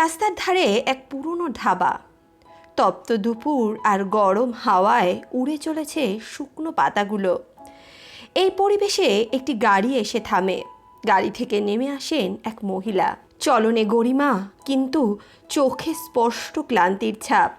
রাস্তার ধারে এক পুরনো ধাবা। তপ্ত দুপুর আর গরম হাওয়ায় উড়ে চলেছে শুকনো পাতাগুলো। এই পরিবেশে একটি গাড়ি এসে থামে। গাড়ি থেকে নেমে আসেন এক মহিলা। চলনে গরিমা, কিন্তু চোখে স্পষ্ট ক্লান্তির ছাপ।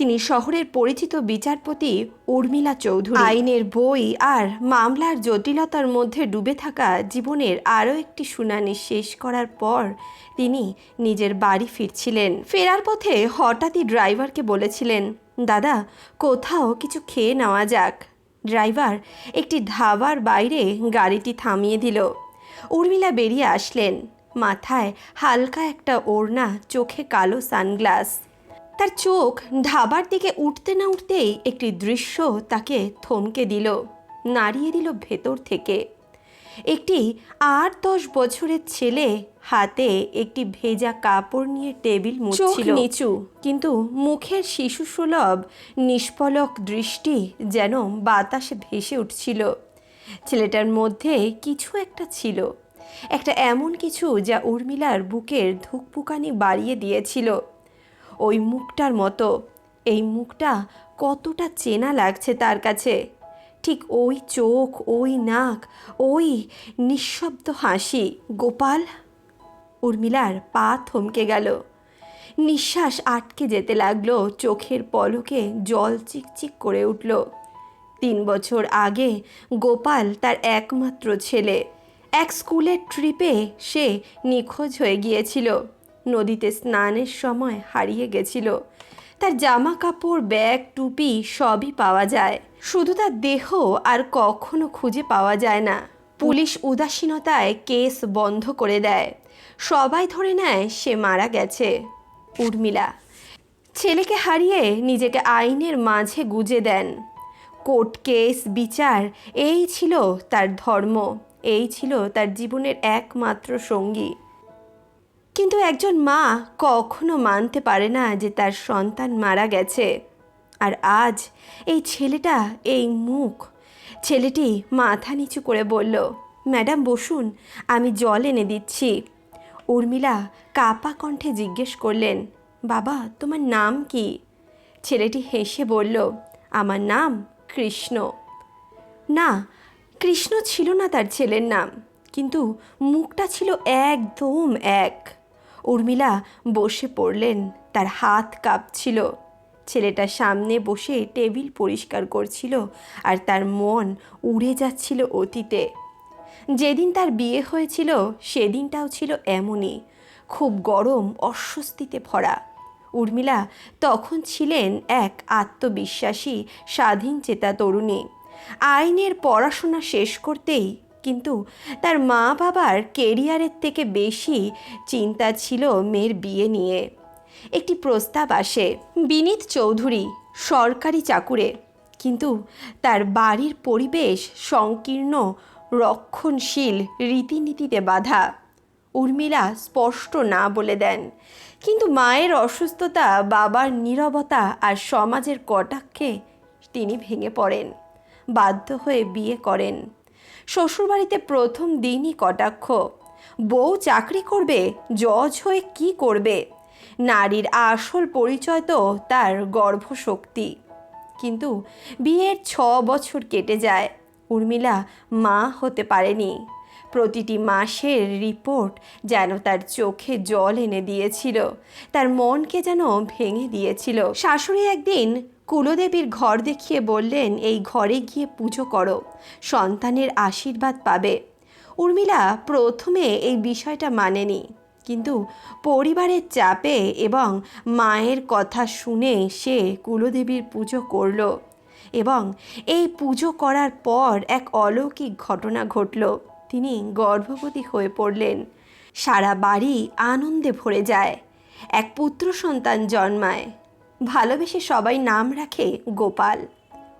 তিনি শহরের পরিচিত বিচারপতি উর্মিলা চৌধুরী। আইনের বই আর মামলার জটিলতার মধ্যে ডুবে থাকা জীবনের আরও একটি শুনানি শেষ করার পর তিনি নিজের বাড়ি ফিরছিলেন। ফেরার পথে হঠাৎই ড্রাইভারকে বলেছিলেন, দাদা, কোথাও কিছু খেয়ে নেওয়া যাক। ড্রাইভার একটি ধাবার বাইরে গাড়িটি থামিয়ে দিল। উর্মিলা বেরিয়ে আসলেন। মাথায় হালকা একটা ওড়না, চোখে কালো সানগ্লাস। তার চোখ ধাবার দিকে উঠতে না উঠতেই একটি দৃশ্য তাকে থমকে দিল নাড়িয়ে দিল ভেতর থেকে। একটি আট দশ বছরের ছেলে হাতে একটি ভেজা কাপড় নিয়ে টেবিল মুছছিল। নিচু। কিন্তু মুখের শিশু সুলভ নিষ্পলক দৃষ্টি যেন বাতাসে ভেসে উঠছিল। ছেলেটার মধ্যে কিছু একটা ছিল। একটা এমন কিছু যা উর্মিলার বুকের ধুকপুকানি বাড়িয়ে দিয়েছিল। ওই মুখটার মতো। এই মুখটা কতটা চেনা লাগছে তার কাছে। ঠিক ওই চোখ, ওই নাক, ওই নিঃশব্দ হাসি। গোপাল? উর্মিলার পা থমকে গেল। নিঃশ্বাস আটকে যেতে লাগল, চোখের পলকে জল চিকচিক করে উঠল। তিন বছর আগে গোপাল তার একমাত্র ছেলে। এক স্কুলের ট্রিপে সে নিখোঁজ হয়ে গিয়েছিল। নদীতে স্নানের সময় হারিয়ে গেছিল। তার জামা কাপড় ব্যাগ, টুপি সবই পাওয়া যায়। শুধু তার দেহ আর কখনো খুঁজে পাওয়া যায় না। পুলিশ উদাসীনতায় কেস বন্ধ করে দেয়। সবাই ধরে নেয় সে মারা গেছে। উর্মিলা, ছেলেকে হারিয়ে নিজেকে আইনের মাঝে গুজে দেন। কোর্ট কেস, বিচার, এই ছিল তার ধর্ম। এই ছিল তার জীবনের একমাত্র সঙ্গী। কিন্তু একজন মা কখনো মানতে পারে না যে তার সন্তান মারা গেছে। আর আজ এই ছেলেটা, এই মুখ, ছেলেটি মাথা নিচু করে বলল, ম্যাডাম, বসুন, আমি জল এনে দিচ্ছি। উর্মিলা কাপা কণ্ঠে জিজ্ঞেস করলেন, বাবা, তোমার নাম কি? ছেলেটি হেসে বলল, আমার নাম কৃষ্ণ। না, কৃষ্ণ ছিল না তার ছেলের নাম, কিন্তু মুখটা ছিল একদম এক। উর্মিলা বসে পড়লেন। তার হাত কাঁপছিল। ছেলেটা সামনে বসে টেবিল পরিষ্কার করছিল আর তার মন উড়ে যাচ্ছিল অতীতে। যেদিন তার বিয়ে হয়েছিল, সেদিনটাও ছিল এমনই। খুব গরম, অস্বস্তিতে ভরা। উর্মিলা তখন ছিলেন এক আত্মবিশ্বাসী, স্বাধীন চেতা তরুণী। আইনের পড়াশোনা শেষ করতেই কিন্তু তার মা বাবার কেরিয়ারের থেকে বেশি চিন্তা ছিল মেয়ের বিয়ে নিয়ে। একটি প্রস্তাব আসে, বিনীত চৌধুরী, সরকারি চাকুরে। কিন্তু তার বাড়ির পরিবেশ সংকীর্ণ, রক্ষণশীল রীতিনীতিতে বাধা। উর্মিলা স্পষ্ট না বলে দেন। কিন্তু মায়ের অসুস্থতা, বাবার নীরবতা আর সমাজের কটাক্ষে তিনি ভেঙে পড়েন। বাধ্য হয়ে বিয়ে করেন। শ্বশুরবাড়িতে প্রথম দিনই কটাক্ষ। বউ চাকরি করবে, জজ হয়ে কি করবে? নারীর আসল পরিচয় তো তার গর্ভশক্তি। কিন্তু বিয়ের ছ বছর কেটে যায়, উর্মিলা মা হতে পারেনি। প্রতিটি মাসের রিপোর্ট যেন তার চোখে জল এনে দিয়েছিল, তার মনকে যেন ভেঙে দিয়েছিল। শাশুড়ি একদিন কুলদেবীর ঘর দেখিয়ে বললেন, এই ঘরে গিয়ে পুজো করো, সন্তানের আশীর্বাদ পাবে। উর্মিলা প্রথমে এই বিষয়টা মানেনি, কিন্তু পরিবারের চাপে এবং মায়ের কথা শুনে সে কুলদেবীর পুজো করল এবং এই পুজো করার পর এক অলৌকিক ঘটনা ঘটল। তিনি গর্ভবতী হয়ে পড়লেন। সারা বাড়ি আনন্দে ভরে যায়। এক পুত্র সন্তান জন্মায়। ভালোবেসে সবাই নাম রাখে গোপাল।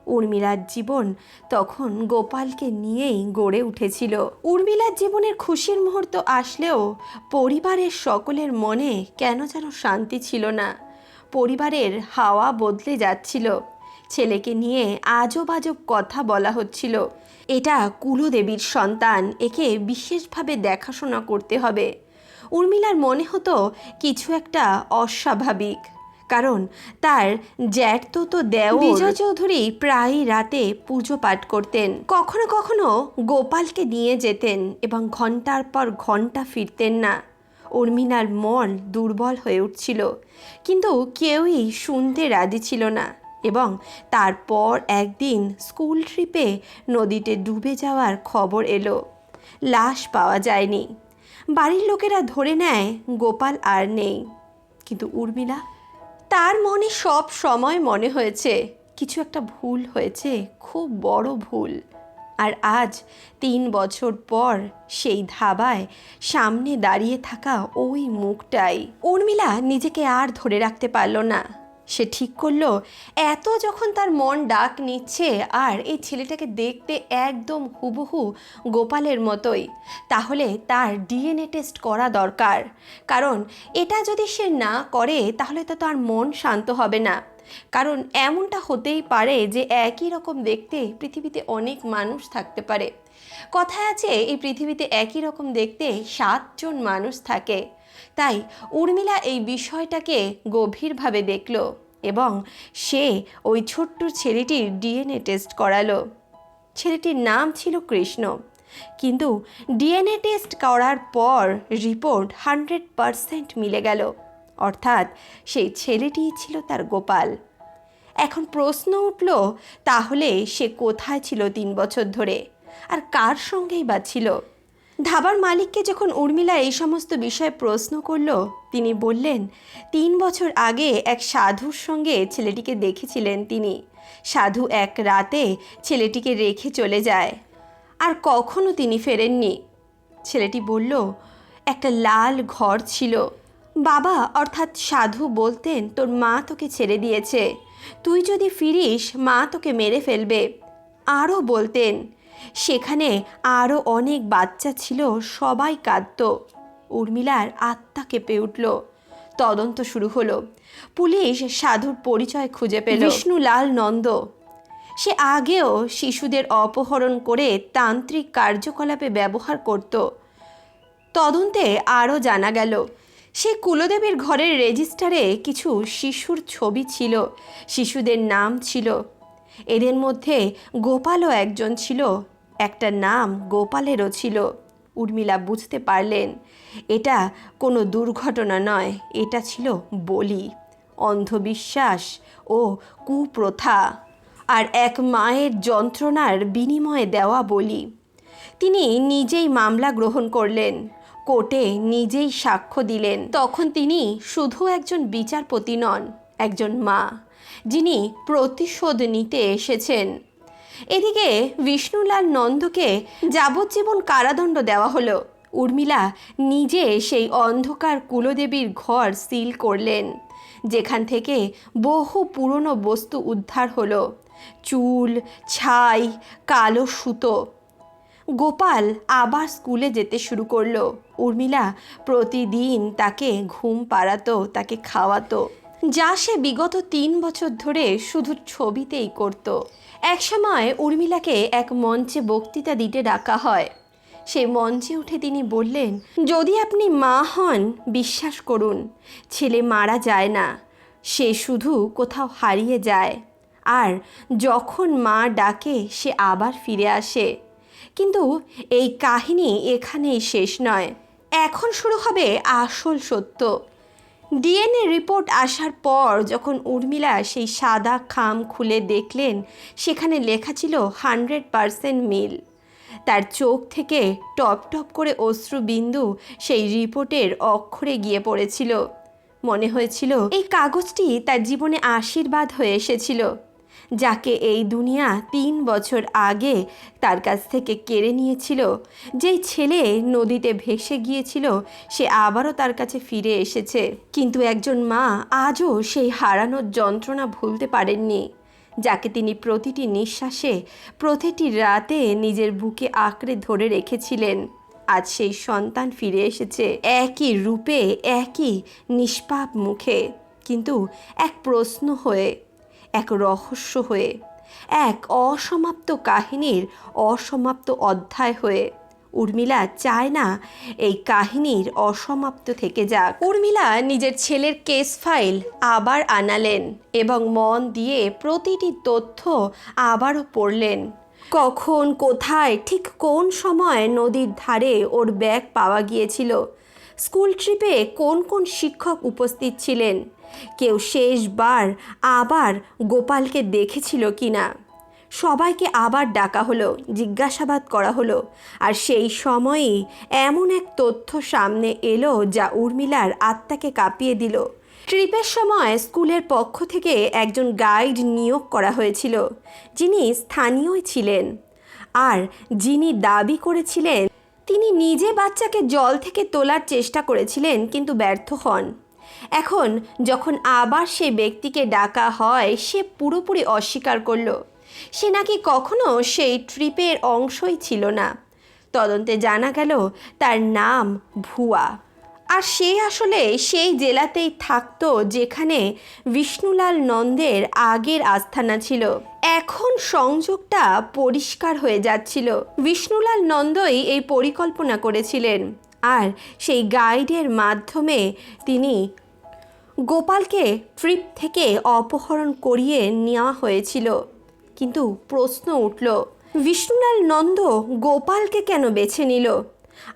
উর্মিলার জীবন তখন গোপালকে নিয়েই গড়ে উঠেছিল। উর্মিলার জীবনের খুশির মুহূর্ত আসলেও পরিবারের সকলের মনে কেন যেন শান্তি ছিল না। পরিবারের হাওয়া বদলে যাচ্ছিল। ছেলেকে নিয়ে আজব আজব কথা বলা হচ্ছিল। এটা কুলদেবীর সন্তান, একে বিশেষভাবে দেখাশোনা করতে হবে। উর্মিলার মনে হতো কিছু একটা অস্বাভাবিক। কারণ তার জ্যাঠতো তো দেও বিজয় চৌধুরী প্রায়ই রাতে পুজো পাঠ করতেন। কখনো কখনো গোপালকে নিয়ে যেতেন এবং ঘণ্টার পর ঘণ্টা ফিরতেন না। উর্মিনার মন দুর্বল হয়ে উঠছিল। কিন্তু কেউই শুনতে রাজি ছিল না এবং তারপর একদিন স্কুল ট্রিপে নদীতে ডুবে যাওয়ার খবর এলো। লাশ পাওয়া যায়নি। বাড়ির লোকেরা ধরে নেয় গোপাল আর নেই। কিন্তু উর্মিলা তার মনে সব সময় মনে হয়েছে, কিছু একটা ভুল হয়েছে, খুব বড় ভুল। আর আজ, তিন বছর পর, সেই ধাবায়, সামনে দাঁড়িয়ে থাকা ওই মুখটাই। উর্মিলা নিজেকে আর ধরে রাখতে পারল না। সে ঠিক করল, এত যখন তার মন ডাক নিচ্ছে আর এই ছেলেটাকে দেখতে একদম হুবহু গোপালের মতোই, তাহলে তার ডিএনএ টেস্ট করা দরকার। কারণ এটা যদি সে না করে, তাহলে তো তার মন শান্ত হবে না। কারণ এমনটা হতেই পারে যে একই রকম দেখতে পৃথিবীতে অনেক মানুষ থাকতে পারে। কথায় আছে, এই পৃথিবীতে একই রকম দেখতে সাতজন মানুষ থাকে। তাই উর্মিলা এই বিষয়টাকে গভীরভাবে দেখল এবং সে ওই ছোট্ট ছেলেটির ডিএনএ টেস্ট করালো। ছেলেটির নাম ছিল কৃষ্ণ। কিন্তু ডিএনএ টেস্ট করার পর রিপোর্ট হান্ড্রেড পারসেন্ট মিলে গেল। অর্থাৎ সেই ছেলেটিই ছিল তার গোপাল। এখন প্রশ্ন উঠল, তাহলে সে কোথায় ছিল তিন বছর ধরে? আর কার সঙ্গেই বা ছিল? ধাবার মালিককে যখন উর্মিলা এই সমস্ত বিষয়ে প্রশ্ন করল, তিনি বললেন, তিন বছর আগে এক সাধুর সঙ্গে ছেলেটিকে দেখেছিলেন তিনি। সাধু এক রাতে ছেলেটিকে রেখে চলে যায়। আর কখনো তিনি ফেরেননি। ছেলেটি বলল, একটা লাল ঘর ছিল। বাবা, অর্থাৎ সাধু বলতেন, তোর মা তোকে ছেড়ে দিয়েছে। তুই যদি ফিরিস, মা তোকে মেরে ফেলবে। আরও বলতেন সেখানে আরও অনেক বাচ্চা ছিল সবাই কাঁদত। উর্মিলার আত্মা কেঁপে উঠল। তদন্ত শুরু হলো। পুলিশ সাধুর পরিচয় খুঁজে পেল। বিষ্ণুলাল নন্দ। সে আগেও শিশুদের অপহরণ করে তান্ত্রিক কার্যকলাপে ব্যবহার করত। তদন্তে আরও জানা গেল সে কুলদেবীর ঘরের রেজিস্টারে কিছু শিশুর ছবি ছিল শিশুদের নাম ছিল। এদের মধ্যে গোপালও একজন ছিল একটা নাম গোপালেরও ছিল। উর্মিলা বুঝতে পারলেন, এটা কোনো দুর্ঘটনা নয়, এটা ছিল বলি, অন্ধবিশ্বাস ও কুপ্রথা আর এক মায়ের যন্ত্রণার বিনিময়ে দেওয়া বলি। তিনি নিজেই মামলা গ্রহণ করলেন, কোর্টে নিজেই সাক্ষ্য দিলেন। তখন তিনি শুধু একজন বিচারপতি নন, একজন মা, যিনি প্রতিশোধ নিতে এসেছেন। এদিকে বিষ্ণুলাল নন্দকে যাবজ্জীবন কারাদণ্ড দেওয়া হলো। উর্মিলা নিজে সেই অন্ধকার কুলদেবীর ঘর সিল করলেন, যেখান থেকে বহু পুরনো বস্তু উদ্ধার হলো। চুল, ছাই, কালো সুতো। গোপাল আবার স্কুলে যেতে শুরু করল। উর্মিলা প্রতিদিন তাকে ঘুম পাড়াতো, তাকে খাওয়াতো। যা সে বিগত তিন বছর ধরে শুধু ছবিতেই করত। একসময় উর্মিলাকে এক মঞ্চে বক্তৃতা দিতে ডাকা হয়। সেই মঞ্চে উঠে তিনি বললেন, যদি আপনি মা হন, বিশ্বাস করুন, ছেলে মারা যায় না, সে শুধু কোথাও হারিয়ে যায়। আর যখন মা ডাকে, সে আবার ফিরে আসে। কিন্তু এই কাহিনী এখানেই শেষ নয়। এখন শুরু হবে আসল সত্য। ডিএনএ রিপোর্ট আসার পর যখন উর্মিলা সেই সাদা খাম খুলে দেখলেন, সেখানে লেখা ছিল হান্ড্রেড পারসেন্ট মিল। তার চোখ থেকে টপ টপ করে অশ্রুবিন্দু সেই রিপোর্টের অক্ষরে গিয়ে পড়েছিল। মনে হয়েছিল, এই কাগজটি তার জীবনে আশীর্বাদ হয়ে এসেছিল। যাকে এই দুনিয়া তিন বছর আগে তার কাছ থেকে কেড়ে নিয়েছিল, যেই ছেলে নদীতে ভেসে গিয়েছিল, সে আবারও তার কাছে ফিরে এসেছে। কিন্তু একজন মা আজও সেই হারানোর যন্ত্রণা ভুলতে পারেননি, যাকে তিনি প্রতিটি নিঃশ্বাসে, প্রতিটি রাতে নিজের বুকে আঁকড়ে ধরে রেখেছিলেন। আজ সেই সন্তান ফিরে এসেছে, একই রূপে, একই নিষ্পাপ মুখে। কিন্তু এক প্রশ্ন হয়ে এক রহস্য হয়ে, এক অসমাপ্ত কাহিনীর অসমাপ্ত অধ্যায় হয়ে। উর্মিলা চায় না এই কাহিনীর অসমাপ্ত থেকে যাক। উর্মিলা নিজের ছেলের কেস ফাইল আবার আনালেন এবং মন দিয়ে প্রতিটি তথ্য আবারও পড়লেন। কখন, কোথায়, ঠিক কোন সময় নদীর ধারে ওর ব্যাগ পাওয়া গিয়েছিল? স্কুল ট্রিপে কোন কোন শিক্ষক উপস্থিত ছিলেন? কেউ শেষবার আবার গোপালকে দেখেছিল কি না সবাইকে আবার ডাকা হলো, জিজ্ঞাসাবাদ করা হলো, আর সেই সময়েই এমন এক তথ্য সামনে এলো যা উর্মিলার আত্মাকে কাঁপিয়ে দিল। ট্রিপের সময় স্কুলের পক্ষ থেকে একজন গাইড নিয়োগ করা হয়েছিল, যিনি স্থানীয়ই ছিলেন। আর যিনি দাবি করেছিলেন, তিনি নিজে বাচ্চাকে জল থেকে তোলার চেষ্টা করেছিলেন, কিন্তু ব্যর্থ হন। এখন যখন আবার সেই ব্যক্তিকে ডাকা হয়, সে পুরোপুরি অস্বীকার করল। সে নাকি কখনো সেই ট্রিপের অংশই ছিল না। তদন্তে জানা গেল, তার নাম ভুয়া। আর সে আসলে সেই জেলাতেই থাকতো যেখানে বিষ্ণুলাল নন্দের আগের আস্থানা ছিল। এখন সংযোগটা পরিষ্কার হয়ে যাচ্ছিল। বিষ্ণুলাল নন্দই এই পরিকল্পনা করেছিলেন। সেই গাইডের মাধ্যমে তিনি গোপালকে ট্রিপ থেকে অপহরণ করিয়ে নেওয়া হয়েছিল। কিন্তু প্রশ্ন উঠল বিষ্ণুলাল নন্দ গোপালকে কেন বেছে নিল?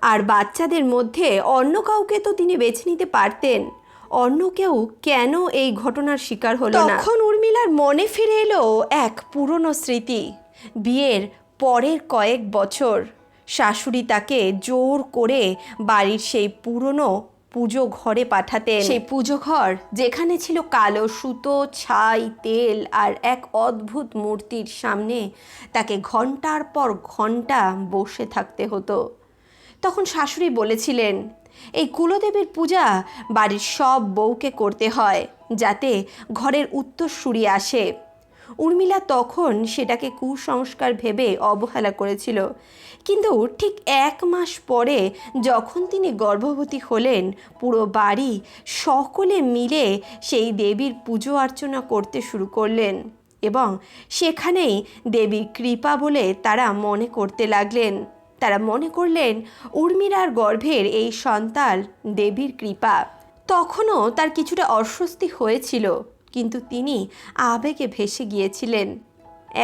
আর বাচ্চাদের মধ্যে অন্য কাউকে তো তিনি বেছে নিতে পারতেন। অন্য কেউ কেন এই ঘটনার শিকার হলো না? তখন উর্মিলার মনে ফিরে এলো এক পুরনো স্মৃতি, বিয়ের পরের কয়েক বছর। শাশুড়ি তাকে জোর করে বাড়ির সেই পুরনো পুজো ঘরে পাঠাতেন। সেই পুজো ঘর যেখানে ছিল কালো সুতো, ছাই, তেল আর এক অদ্ভুত মূর্তির সামনে তাকে ঘণ্টার পর ঘণ্টা বসে থাকতে হতো। তখন শাশুড়ি বলেছিলেন, এই কুলদেবীর পূজা বাড়ির সব বউকে করতে হয় যাতে ঘরের উত্তরসূরি আসে। উর্মিলা তখন সেটাকে কুসংস্কার ভেবে অবহেলা করেছিল। কিন্তু ঠিক এক মাস পরে যখন তিনি গর্ভবতী হলেন, পুরো বাড়ি সকলে মিলে সেই দেবীর পুজো অর্চনা করতে শুরু করলেন এবং সেখানেই দেবীর কৃপা বলে তারা মনে করতে লাগলেন। তারা মনে করলেন, উর্মিলার গর্ভের এই সন্তান দেবীর কৃপা। তখনও তার কিছুটা অস্বস্তি হয়েছিল। কিন্তু তিনি আবেগে ভেসে গিয়েছিলেন।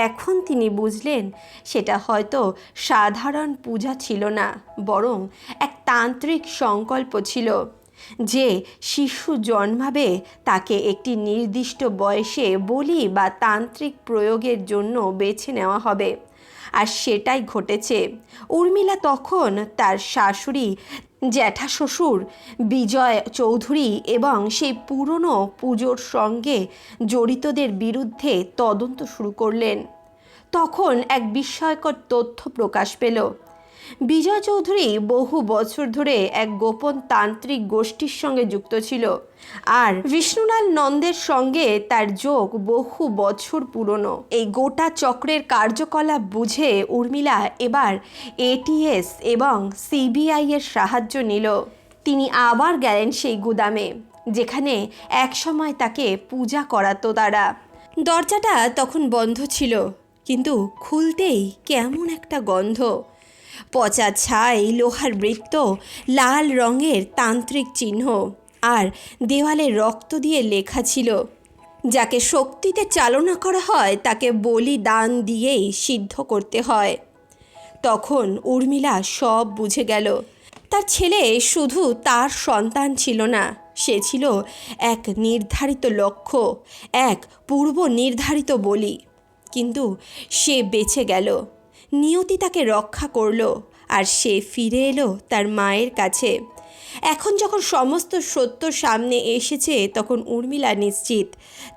এখন তিনি বুঝলেন, সেটা হয়তো সাধারণ পূজা ছিল না, বরং এক তান্ত্রিক সংকল্প ছিল, যে শিশু জন্মাবে তাকে একটি নির্দিষ্ট বয়সে বলি বা তান্ত্রিক প্রয়োগের জন্য বেছে নেওয়া হবে। আর সেটাই ঘটেছে। উর্মিলা তখন তার শাশুড়ি, জ্যাঠা শ্বশুর, বিজয় চৌধুরী এবং সেই পুরনো পুজোর সঙ্গে জড়িতদের বিরুদ্ধে তদন্ত শুরু করলেন। তখন এক বিস্ময়কর তথ্য প্রকাশ পেল। বিজয় চৌধুরী বহু বছর ধরে এক গোপন তান্ত্রিক গোষ্ঠীর সঙ্গে যুক্ত ছিল। আর বিষ্ণুলাল নন্দের সঙ্গে তার যোগ বহু বছর পুরনো। এই গোটা চক্রের কার্যকলাপ বুঝে উর্মিলা এবার এটিএস এবং সিবিআই এর সাহায্য নিল। তিনি আবার গেলেন সেই গুদামে, যেখানে একসময় তাকে পূজা করাতো তারা। দরজাটা তখন বন্ধ ছিল, কিন্তু খুলতেই কেমন একটা গন্ধ। পচা ছাই, লোহার বৃত্ত, লাল রঙের তান্ত্রিক চিহ্ন আর দেওয়ালে রক্ত দিয়ে লেখা ছিল, যাকে শক্তিতে চালনা করা হয়, তাকে বলি দান দিয়েই সিদ্ধ করতে হয়। তখন উর্মিলা সব বুঝে গেল। তার ছেলে শুধু তার সন্তান ছিল না, সে ছিল এক নির্ধারিত লক্ষ্য, এক পূর্ব নির্ধারিত বলি। কিন্তু সে বেঁচে গেল। নিয়তি তাকে রক্ষা করল, আর সে ফিরে এলো তার মায়ের কাছে। এখন যখন সমস্ত সত্য সামনে এসেছে, তখন উর্মিলা নিশ্চিত।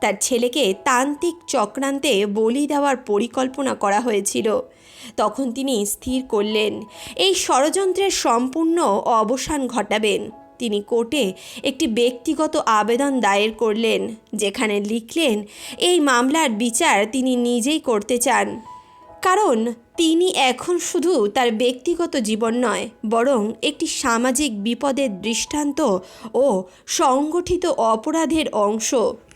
তার ছেলেকে তান্ত্রিক চক্রান্তে বলি দেওয়ার পরিকল্পনা করা হয়েছিল। তখন তিনি স্থির করলেন, এই ষড়যন্ত্রের সম্পূর্ণ অবসান ঘটাবেন। তিনি কোর্টে একটি ব্যক্তিগত আবেদন দায়ের করলেন, যেখানে লিখলেন, এই মামলার বিচার তিনি নিজেই করতে চান। কারণ তিনি এখন শুধু তার ব্যক্তিগত জীবন নয়, বরং একটি সামাজিক বিপদের দৃষ্টান্ত ও সংগঠিত অপরাধের অংশ।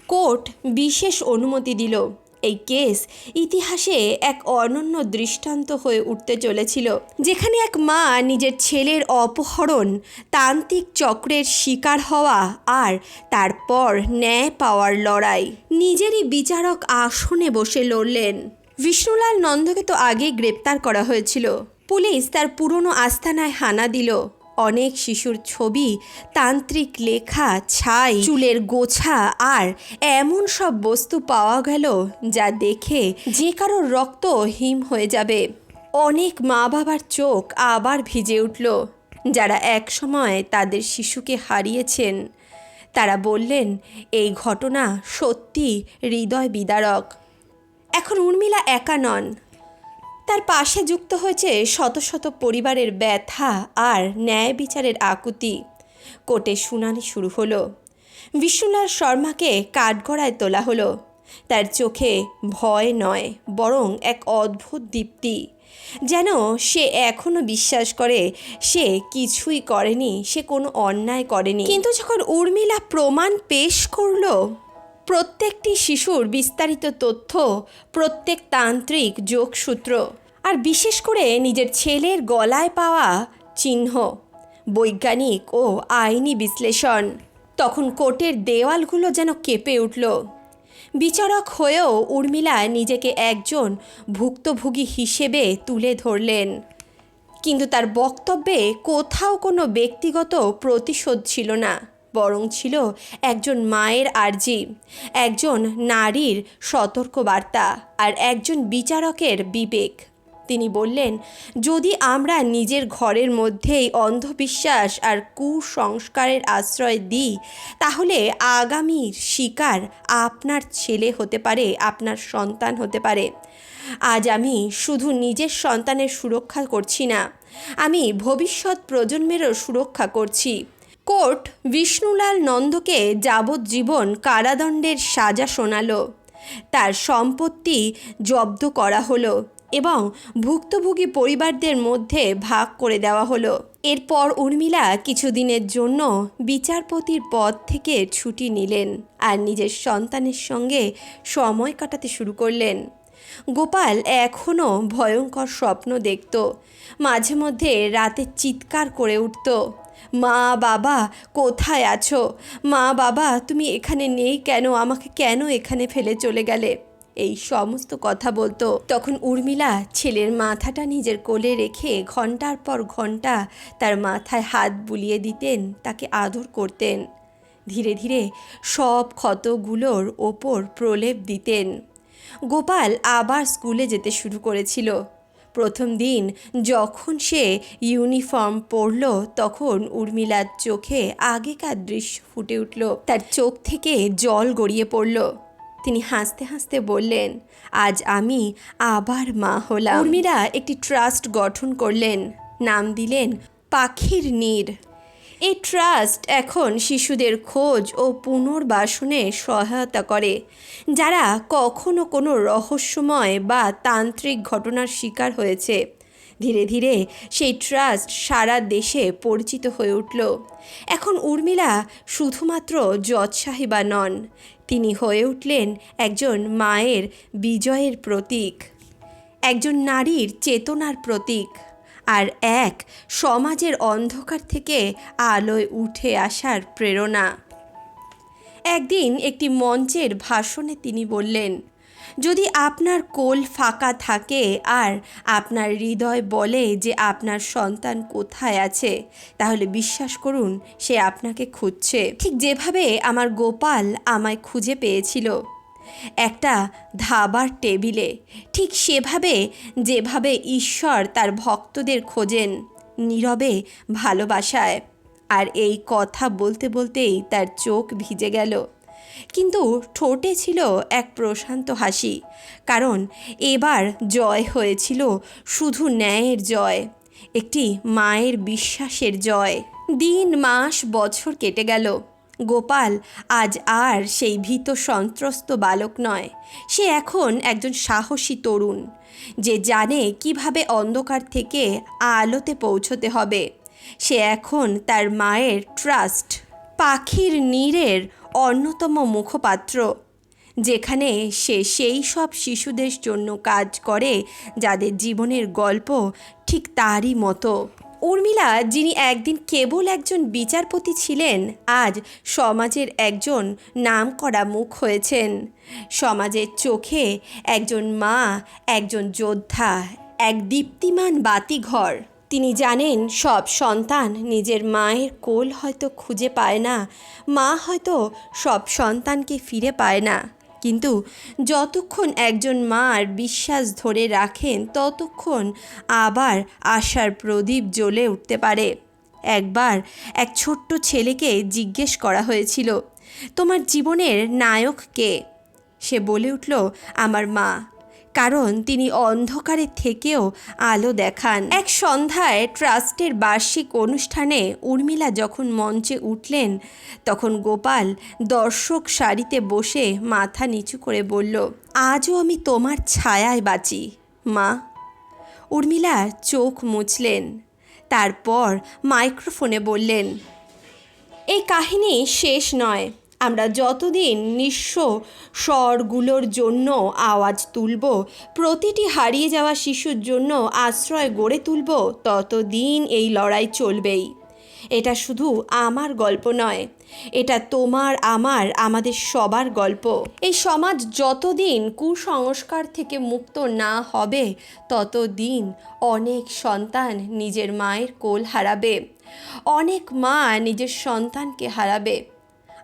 কোর্ট বিশেষ অনুমতি দিল। এই কেস ইতিহাসে এক অনন্য দৃষ্টান্ত হয়ে উঠতে চলেছিল, যেখানে এক মা নিজের ছেলের অপহরণ, তান্ত্রিক চক্রের শিকার হওয়া আর তারপর ন্যায় পাওয়ার লড়াই। নিজেরই বিচারক আসনে বসে লড়লেন। বিষ্ণুলাল নন্দকে তো আগেই গ্রেপ্তার করা হয়েছিল। পুলিশ তার পুরনো আস্থানায় হানা দিল। অনেক শিশুর ছবি, তান্ত্রিক লেখা, ছাই, চুলের গোছা আর এমন সব বস্তু পাওয়া গেল যা দেখে যে কারোর রক্ত হিম হয়ে যাবে। অনেক মা বাবার চোখ আবার ভিজে উঠল। যারা একসময় তাদের শিশুকে হারিয়েছেন, তারা বললেন, এই ঘটনা সত্যি হৃদয় বিদারক। এখন উর্মিলা একা নন। তার পাশে যুক্ত হয়েছে শত শত পরিবারের ব্যথা আর ন্যায় বিচারের আকুতি। কোর্টে শুনানি শুরু হলো। বিশ্বনাথ শর্মাকে কাঠগড়ায় তোলা হলো। তার চোখে ভয় নয়, বরং এক অদ্ভুত দীপ্তি। যেন সে এখনও বিশ্বাস করে, সে কিছুই করেনি, সে কোনো অন্যায় করেনি। কিন্তু যখন উর্মিলা প্রমাণ পেশ করল প্রত্যেকটি শিশুর বিস্তারিত তথ্য, প্রত্যেক তান্ত্রিক যোগসূত্র, আর বিশেষ করে নিজের ছেলের গলায় পাওয়া চিহ্ন, বৈজ্ঞানিক ও আইনি বিশ্লেষণ। তখন কোর্টের দেওয়ালগুলো যেন কেঁপে উঠল। বিচারক হয়েও উর্মিলা নিজেকে একজন ভুক্তভোগী হিসেবে তুলে ধরলেন। কিন্তু তার বক্তব্যে কোথাও কোনো ব্যক্তিগত প্রতিশোধ ছিল না। বরং ছিল একজন মায়ের আর্জি, একজন নারীর সতর্কবার্তা আর একজন বিচারকের বিবেক। তিনি বললেন, যদি আমরা নিজের ঘরের মধ্যেই অন্ধবিশ্বাস আর কুসংস্কারের আশ্রয় দিই, তাহলে আগামীর শিকার আপনার ছেলে হতে পারে, আপনার সন্তান হতে পারে। আজ আমি শুধু নিজের সন্তানের সুরক্ষা করছি না, আমি ভবিষ্যৎ প্রজন্মেরও সুরক্ষা করছি। কোর্ট বিষ্ণুলাল নন্দকে যাবজ্জীবন কারাদণ্ডের সাজা শোনালো। তার সম্পত্তি জব্দ করা হলো এবং ভুক্তভোগী পরিবারদের মধ্যে ভাগ করে দেওয়া হলো। এরপর উর্মিলা কিছুদিনের জন্য বিচারপতির পদ থেকে ছুটি নিলেন আর নিজের সন্তানের সঙ্গে সময় কাটাতে শুরু করলেন। গোপাল এখনও ভয়ঙ্কর স্বপ্ন দেখত, মাঝে মধ্যে রাতে চিৎকার করে উঠত মা বাবা, কোথায় আছো? মা বাবা, তুমি এখানে নেই কেন? আমাকে কেন এখানে ফেলে চলে গেলে? এই সমস্ত কথা বলতো। তখন উর্মিলা ছেলের মাথাটা নিজের কোলে রেখে ঘণ্টার পর ঘণ্টা তার মাথায় হাত বুলিয়ে দিতেন, তাকে আদর করতেন। ধীরে ধীরে সব ক্ষতগুলোর ওপর প্রলেপ দিতেন। গোপাল আবার স্কুলে যেতে শুরু করেছিল। প্রথম দিন যখন সে ইউনিফর্ম পরল, তখন উর্মিলার চোখে আগেকার দৃশ্য ফুটে উঠল। তার চোখ থেকে জল গড়িয়ে পড়ল। তিনি হাসতে হাসতে বললেন, আজ আমি আবার মা হলাম। উর্মিলা একটি ট্রাস্ট গঠন করলেন। নাম দিলেন পাখির নীড় এই ট্রাস্ট এখন শিশুদের খোঁজ ও পুনর্বাসনে সহায়তা করে, যারা কখনো কোনো রহস্যময় বা তান্ত্রিক ঘটনার শিকার হয়েছে। ধীরে ধীরে সেই ট্রাস্ট সারা দেশে পরিচিত হয়ে উঠল। এখন উর্মিলা শুধুমাত্র জজ সাহিবা নন, তিনি হয়ে উঠলেন একজন মায়ের বিজয়ের প্রতীক, একজন নারীর চেতনার প্রতীক। আর এক, সমাজের অন্ধকার থেকে আলোয় উঠে আসার প্রেরণা। একদিন একটি মঞ্চের ভাষণে তিনি বললেন, যদি আপনার কোল ফাঁকা থাকে আর আপনার হৃদয় বলে যে আপনার সন্তান কোথায় আছে, তাহলে বিশ্বাস করুন সে আপনাকে খুঁজছে। ঠিক যেভাবে আমার গোপাল আমায় খুঁজে পেয়েছিল। একটা ধাবার টেবিলে। ঠিক সেভাবে, যেভাবে ঈশ্বর তার ভক্তদের খোঁজেন, নীরবে ভালোবাসায়। আর এই কথা বলতে বলতেই তার চোখ ভিজে গেল। কিন্তু ঠোঁটে ছিল এক প্রশান্ত হাসি, কারণ এবার জয় হয়েছিল শুধু ন্যায়ের জয়, একটি মায়ের বিশ্বাসের জয়। দিন, মাস, বছর কেটে গেল। গোপাল, আজ আর সেই ভীত সন্ত্রস্ত বালক নয়। সে এখন একজন সাহসী তরুণ, যে জানে কীভাবে অন্ধকার থেকে আলোতে পৌঁছতে হবে। সে এখন তার মায়ের ট্রাস্ট, পাখির নীরের অন্যতম মুখপাত্র, যেখানে সে সেই সব শিশুদের জন্য কাজ করে, যাদের জীবনের গল্প ঠিক তারই মতো। উর্মিলা, যিনি একদিন কেবল একজন বিচারপতি ছিলেন, আজ সমাজের একজন নামকরা মুখ হয়েছেন। সমাজের চোখে একজন মা, একজন যোদ্ধা, এক দীপ্তিমান বাতিঘর। তিনি জানেন, সব সন্তান নিজের মায়ের কোল হয়তো খুঁজে পায় না, মা হয়তো সব সন্তানকে ফিরে পায় না। কিন্তু যতক্ষণ একজন মার বিশ্বাস ধরে রাখেন, ততক্ষণ আবার আশার প্রদীপ জ্বলে উঠতে পারে। একবার এক ছোট্ট ছেলেকে জিজ্ঞেস করা হয়েছিল, তোমার জীবনের নায়ক কে? সে বলে উঠল, আমার মা। কারণ তিনি অন্ধকারে থেকেও আলো দেখান। এক সন্ধ্যায় ট্রাস্টের বার্ষিক অনুষ্ঠানে উর্মিলা যখন মঞ্চে উঠলেন, তখন গোপাল দর্শক সারিতে বসে মাথা নিচু করে বলল, আজও আমি তোমার ছায়ায় বাঁচি, মা। উর্মিলা চোখ মুছলেন, তারপর মাইক্রোফোনে বললেন, এই কাহিনী শেষ নয়। আমরা যতদিন নিঃস্ব স্বরগুলোর জন্য আওয়াজ তুলব, প্রতিটি হারিয়ে যাওয়া শিশুর জন্য আশ্রয় গড়ে তুলব, ততদিন এই লড়াই চলবেই। এটা শুধু আমার গল্প নয়, এটা তোমার, আমার, আমাদের সবার গল্প। এই সমাজ যতদিন কুসংস্কার থেকে মুক্ত না হবে, ততদিন অনেক সন্তান নিজের মায়ের কোল হারাবে। অনেক মা নিজের সন্তানকে হারাবে।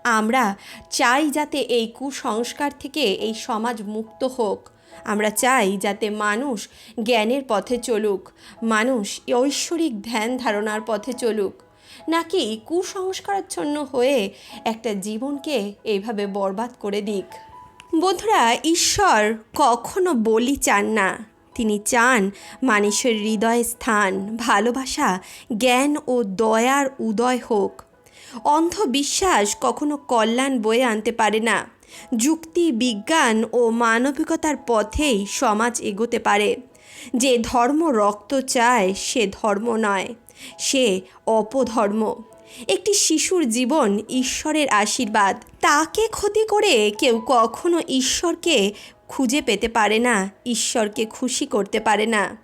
আমরা চাই যাতে এই কুসংস্কার থেকে এই সমাজ মুক্ত হোক। আমরা চাই যাতে মানুষ জ্ঞানের পথে চলুক, মানুষ ঐশ্বরিক ধ্যান ধারণার পথে চলুক। নাকি কুসংস্কারাচ্ছন্ন হয়ে একটা জীবনকে এইভাবে বরবাদ করে দিক? বন্ধুরা, ঈশ্বর কখনো বলি চান না। তিনি চান মানুষের হৃদয়ে স্থান, ভালোবাসা, জ্ঞান ও দয়ার উদয় হোক। অন্ধবিশ্বাস কখনো কল্যাণ বয়ে আনতে পারে না। যুক্তি, বিজ্ঞান ও মানবিকতার পথেই সমাজ এগোতে পারে। যে ধর্ম রক্ত চায়, সে ধর্ম নয়। সে অপধর্ম। একটি শিশুর জীবন ঈশ্বরের আশীর্বাদ। তাকে ক্ষতি করে কেউ কখনো ঈশ্বরকে খুঁজে পেতে পারে না, ঈশ্বরকে খুশি করতে পারে না।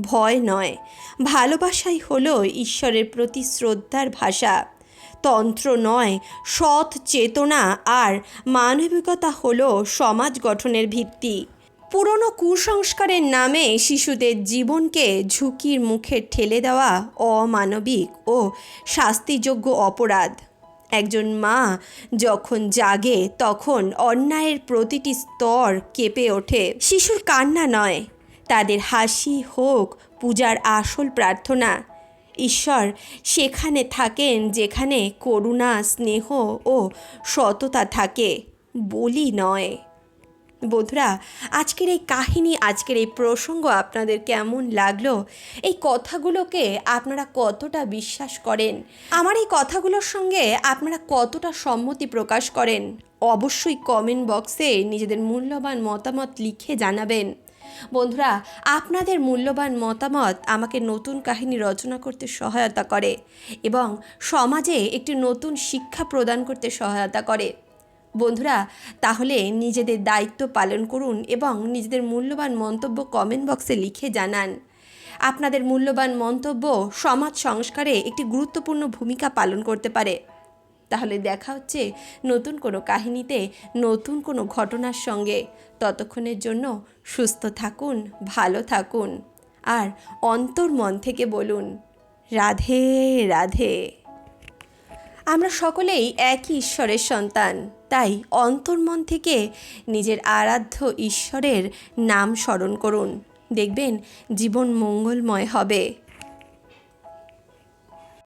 ভয় নয়। ভালোবাসাই হলো ঈশ্বরের প্রতি শ্রদ্ধার ভাষা। তন্ত্র নয়, সৎ চেতনা আর মানবিকতা হল সমাজ গঠনের ভিত্তি। পুরনো কুসংস্কারের নামে শিশুদের জীবনকে ঝুঁকির মুখে ঠেলে দেওয়া অমানবিক ও শাস্তিযোগ্য অপরাধ। একজন মা যখন জাগে, তখন অন্যায়ের প্রতিটি স্তর কেঁপে ওঠে। শিশুর কান্না নয়, তাদের হাসি, হোক, পূজার আসল প্রার্থনা। ঈশ্বর সেখানে থাকেন যেখানে করুণা, স্নেহ ও সততা থাকে, বলি নয়। বন্ধুরা, আজকের এই কাহিনী, আজকের এই প্রসঙ্গ আপনাদের কেমন লাগল? এই কথাগুলোকে আপনারা কতটা বিশ্বাস করেন? আমার এই কথাগুলোর সঙ্গে আপনারা কতটা সম্মতি প্রকাশ করেন? অবশ্যই কমেন্ট বক্সে নিজেদের মূল্যবান মতামত লিখে জানাবেন। বন্ধুরা, আপনাদের মূল্যবান মতামত আমাকে নতুন কাহিনী রচনা করতে সহায়তা করে এবং সমাজে একটি নতুন শিক্ষা প্রদান করতে সহায়তা করে। বন্ধুরা, তাহলে নিজেদের দায়িত্ব পালন করুন এবং নিজেদের মূল্যবান মন্তব্য কমেন্ট বক্সে লিখে জানান। আপনাদের মূল্যবান মন্তব্য সমাজ সংস্কারে একটি গুরুত্বপূর্ণ ভূমিকা পালন করতে পারে। তাহলে দেখা হচ্ছে নতুন কোনো কাহিনীতে নতুন কোনো ঘটনার সঙ্গে। ততক্ষণের জন্য সুস্থ থাকুন, ভালো থাকুন। আর অন্তর মন থেকে বলুন, রাধে রাধে। আমরা সকলেই একই ঈশ্বরের সন্তান, তাই অন্তর্মন থেকে নিজের আরাধ্য ঈশ্বরের নাম স্মরণ করুন। দেখবেন জীবন মঙ্গলময় হবে।